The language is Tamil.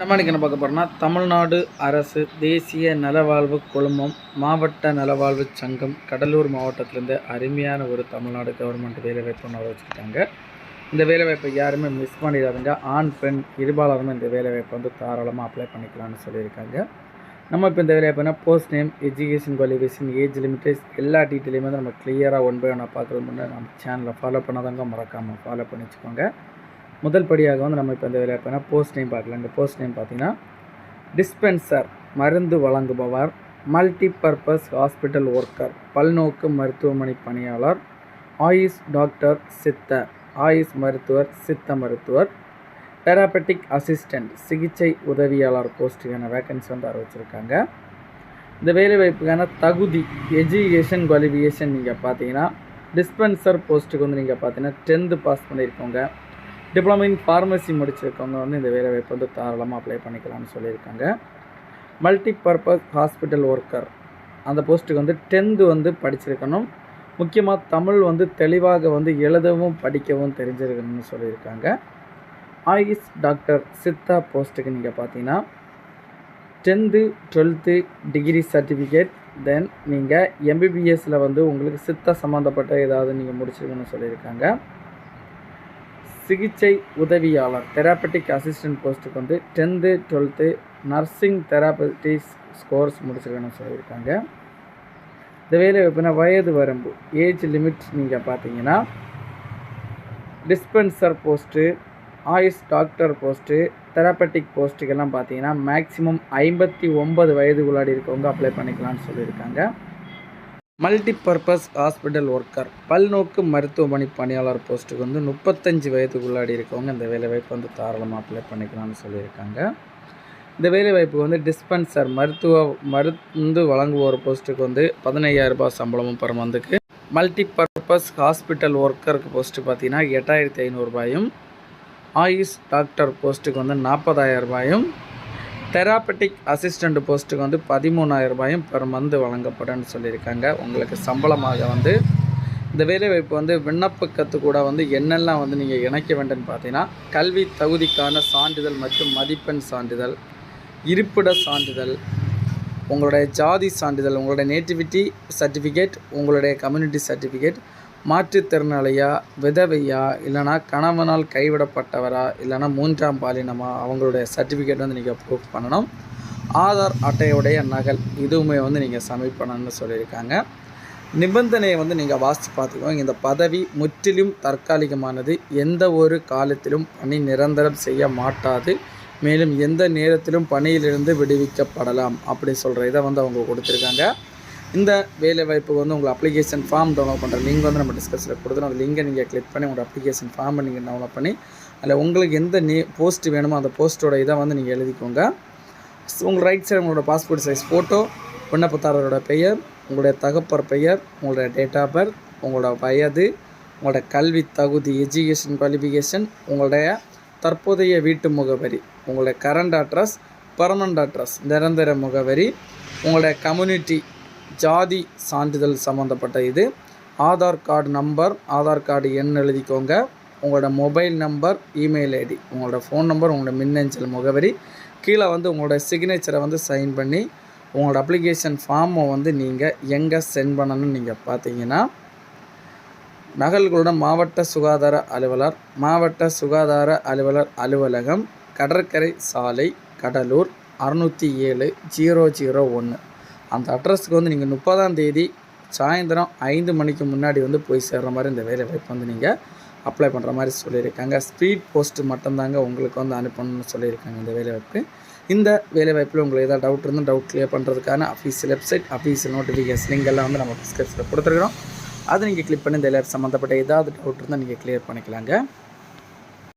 நம்ம இன்றைக்கி என்ன பார்க்க போகிறோம்னா தமிழ்நாடு அரசு தேசிய நலவாழ்வு குழுமம் மாவட்ட நலவாழ்வு சங்கம் கடலூர் மாவட்டத்திலேருந்து அருமையான ஒரு தமிழ்நாடு கவர்மெண்ட் வேலைவாய்ப்பு ஒன்று வச்சுருக்காங்க இந்த வேலைவாய்ப்பை யாருமே மிஸ் பண்ணிடாதுங்க. ஆண் பெண் இருபாலருமே இந்த வேலைவாய்ப்பை வந்து தாராளமாக அப்ளை பண்ணிக்கலாம்னு சொல்லியிருக்காங்க. நம்ம இப்போ இந்த வேலைவாய்ப்புனா post name education qualification age limits எல்லா டீட்டெயிலையுமே வந்து நம்ம கிளியராக ஒன் பை ஒன்னாக பார்க்குறது முன்னாடி நம்ம சேனலை ஃபாலோ பண்ணாதாங்க மறக்காமல் ஃபாலோ பண்ணி வச்சுக்கோங்க முதல் படியாக வந்து நம்ம இப்போ இந்த வேலைவாய்ப்புனா போஸ்ட் நேம் பார்க்கலாம். இந்த போஸ்ட் நேம் பார்த்தீங்கன்னா டிஸ்பென்சர் மருந்து வழங்குபவர் மல்டி பர்பஸ் ஹாஸ்பிட்டல் ஒர்க்கர் பல்நோக்கு மருத்துவமனை பணியாளர் ஆயுஷ் டாக்டர் சித்த ஆயுஷ் மருத்துவர் சித்த மருத்துவர் தெராபட்டிக் அசிஸ்டண்ட் சிகிச்சை உதவியாளர் போஸ்ட்டுக்கான வேக்கன்சி வந்து அறிவிச்சிருக்காங்க. இந்த வேலைவாய்ப்புக்கான தகுதி எஜுகேஷன் குவாலிஃபிகேஷன் நீங்கள் பார்த்தீங்கன்னா டிஸ்பென்சர் போஸ்ட்டுக்கு வந்து நீங்கள் பார்த்தீங்கன்னா டென்த்து பாஸ் பண்ணியிருக்கோங்க. டிப்ளமோ இன் ஃபார்மசி முடிச்சிருக்கவங்க வந்து இந்த வேலைவாய்ப்பு வந்து தாராளமாக அப்ளை பண்ணிக்கலாம்னு சொல்லியிருக்காங்க. மல்டி பர்பஸ் ஹாஸ்பிட்டல் ஒர்க்கர் அந்த போஸ்ட்டுக்கு வந்து டென்த்து வந்து படிச்சிருக்கணும். முக்கியமாக தமிழ் வந்து தெளிவாக வந்து எழுதவும் படிக்கவும் தெரிஞ்சிருக்கணும்னு சொல்லியிருக்காங்க. ஆயுஷ் டாக்டர் சித்தா போஸ்ட்டுக்கு நீங்கள் பார்த்தீங்கன்னா tenth twelfth degree certificate then நீங்கள் எம்பிபிஎஸ்சில் வந்து உங்களுக்கு சித்தா சம்மந்தப்பட்ட ஏதாவது நீங்கள் முடிச்சிருக்கணும்னு சொல்லியிருக்காங்க. சிகிச்சை உதவியாளர் தெராப்பட்டிக் அசிஸ்டன்ட் போஸ்ட்டுக்கு வந்து tenth twelfth nursing therapeutics course முடிச்சிருக்கணும்னு சொல்லியிருக்காங்க இந்த வேலை எப்படின்னா வயது வரம்பு ஏஜ் லிமிட் நீங்கள் பார்த்தீங்கன்னா dispenser post AYUSH doctor post therapeutic போஸ்ட்டுக்கெல்லாம் பார்த்தீங்கன்னா மேக்ஸிமம் ஐம்பத்தி ஒன்பது வயதுக்குள்ளாடி இருக்கவங்க அப்ளை பண்ணிக்கலாம்னு சொல்லியிருக்காங்க. Multipurpose hospital worker. பல்நோக்கு மருத்துவமனை பணியாளர் போஸ்ட்டுக்கு வந்து முப்பத்தஞ்சு வயதுக்குள்ளாடி இருக்கவங்க இந்த வேலைவாய்ப்பு வந்து தாராளமாக அப்ளை பண்ணிக்கலாம்னு சொல்லியிருக்காங்க. இந்த வேலைவாய்ப்பு வந்து டிஸ்பென்சர் மருத்துவ மருந்து வழங்குவோர் போஸ்ட்டுக்கு வந்து பதினையாயிரரூபா சம்பளமும் பெற மந்துக்கு மல்டிபர்பஸ் ஹாஸ்பிட்டல் ஒர்க்கருக்கு போஸ்ட்டு பார்த்தீங்கன்னா எட்டாயிரத்தி ஐநூறுரூபாயும் ஆயுஷ் டாக்டர் போஸ்ட்டுக்கு வந்து நாற்பதாயிரம் ரூபாயும் தெராப்பட்டிக் அசிஸ்டண்ட் போஸ்ட்டுக்கு வந்து பதிமூணாயிரம் ரூபாயும் பெர் மந்த் வழங்கப்படும்னு சொல்லியிருக்காங்க. உங்களுக்கு சம்பளமாக வந்து இந்த வேலைவாய்ப்பு வந்து விண்ணப்பக்கத்து கூட வந்து என்னெல்லாம் வந்து நீங்கள் இணைக்க வேண்டும் பார்த்தீங்கன்னா கல்வி தகுதிக்கான சான்றிதழ் மற்றும் மதிப்பெண் சான்றிதழ் இருப்பிட சான்றிதழ் உங்களுடைய ஜாதி சான்றிதழ் உங்களுடைய நேட்டிவிட்டி சர்டிஃபிகேட் உங்களுடைய கம்யூனிட்டி சர்டிஃபிகேட் மாற்றுத்திறனாளியா விதவையா இல்லைனா கணவனால் கைவிடப்பட்டவரா இல்லைனா மூன்றாம் பாலினமா அவங்களுடைய சர்டிஃபிகேட் வந்து நீங்கள் ப்ரூஃப் பண்ணணும். ஆதார் அட்டையுடைய நகல் இதுவுமே வந்து நீங்கள் சப்மிட் பண்ணணும்னு சொல்லியிருக்காங்க. நிபந்தனையை வந்து நீங்கள் வாசித்து பார்த்துக்கோங்க. இந்த பதவி முற்றிலும் தற்காலிகமானது. எந்த ஒரு காலத்திலும் பணி நிரந்தரம் செய்ய மாட்டாது. மேலும் எந்த நேரத்திலும் பணியிலிருந்து விடுவிக்கப்படலாம் அப்படி சொல்கிற இதை வந்து அவங்க கொடுத்துருக்காங்க. இந்த வேலை வாய்ப்புக்கு வந்து உங்கள் அப்ளிகேஷன் ஃபார்ம் டவுன்லோட் பண்ணுற லிங்க் வந்து நம்ம டிஸ்கஸில் கொடுத்துரும் அந்த லிங்கை நீங்கள் கிளிக் பண்ணி உங்களோட அப்ளிகேஷன் ஃபார்மை நீங்கள் டவுன்லோட் பண்ணி அதில் உங்களுக்கு எந்த நே போஸ்ட் வேணுமோ அந்த போஸ்ட்டோட இதை வந்து நீங்கள் எழுதிக்கோங்க. உங்கள் ரைட் சைடு உங்களோட பாஸ்போர்ட் சைஸ் ஃபோட்டோ விண்ணப்பத்தாரரோட பெயர் உங்களுடைய தகப்பர் பெயர் உங்களுடைய டேட் ஆஃப் பர்த் உங்களோட வயது உங்களோட கல்வி தகுதி எஜுகேஷன் குவாலிஃபிகேஷன் உங்களுடைய தற்போதைய வீட்டு முகவரி உங்களுடைய கரண்ட் அட்ரஸ் பர்மனண்ட் அட்ரஸ் நிரந்தர முகவரி உங்களுடைய கம்யூனிட்டி ஜாதி சான்றிதழ் சம்மந்தப்பட்ட இது. Aadhaar card number Aadhaar card எண் எழுதிக்கோங்க. உங்களோட மொபைல் நம்பர் இமெயில் ஐடி. உங்களோட ஃபோன் நம்பர் உங்களோட மின்னஞ்சல் முகவரி. கீழே வந்து உங்களோட சிக்னேச்சரை வந்து சைன் பண்ணி உங்களோட அப்ளிகேஷன் ஃபார்மை வந்து நீங்கள் எங்கே சென்ட் பண்ணணும்னு நீங்கள் பார்த்தீங்கன்னா நகல்களுடன் மாவட்ட சுகாதார அலுவலர் மாவட்ட சுகாதார அலுவலர் அலுவலகம் கடற்கரை சாலை கடலூர் அறுநூற்றி ஏழு ஜீரோ ஜீரோ ஒன்று அந்த அட்ரஸுக்கு வந்து நீங்கள் முப்பதாம் தேதி சாயந்தரம் ஐந்து மணிக்கு முன்னாடி வந்து போய் சேர்கிற மாதிரி இந்த வேலை வாய்ப்பு வந்து நீங்கள் அப்ளை பண்ணுற மாதிரி சொல்லியிருக்காங்க. ஸ்பீட் போஸ்ட்டு மட்டும்தாங்க உங்களுக்கு வந்து அனுப்பணும்னு சொல்லியிருக்காங்க இந்த வேலைவாய்ப்பு இந்த வேலைவாய்ப்பில் உங்களுக்கு ஏதாவது டவுட் இருந்தால் டவுட் கிளியர் பண்ணுறதுக்கான அஃபீஷியல் வெப்சைட் அஃபீஷியல் நோட்டிஃபிகேஷன் லிங்கெல்லாம் வந்து நம்ம டிஸ்கிரிப்ஷனில் கொடுத்துருக்குறோம். அதை நீங்கள் கிளிக் பண்ணி இந்த எல்லாரும் சம்மந்தப்பட்ட ஏதாவது டவுட் இருந்தால் நீங்கள் கிளியர் பண்ணிக்கலாங்க.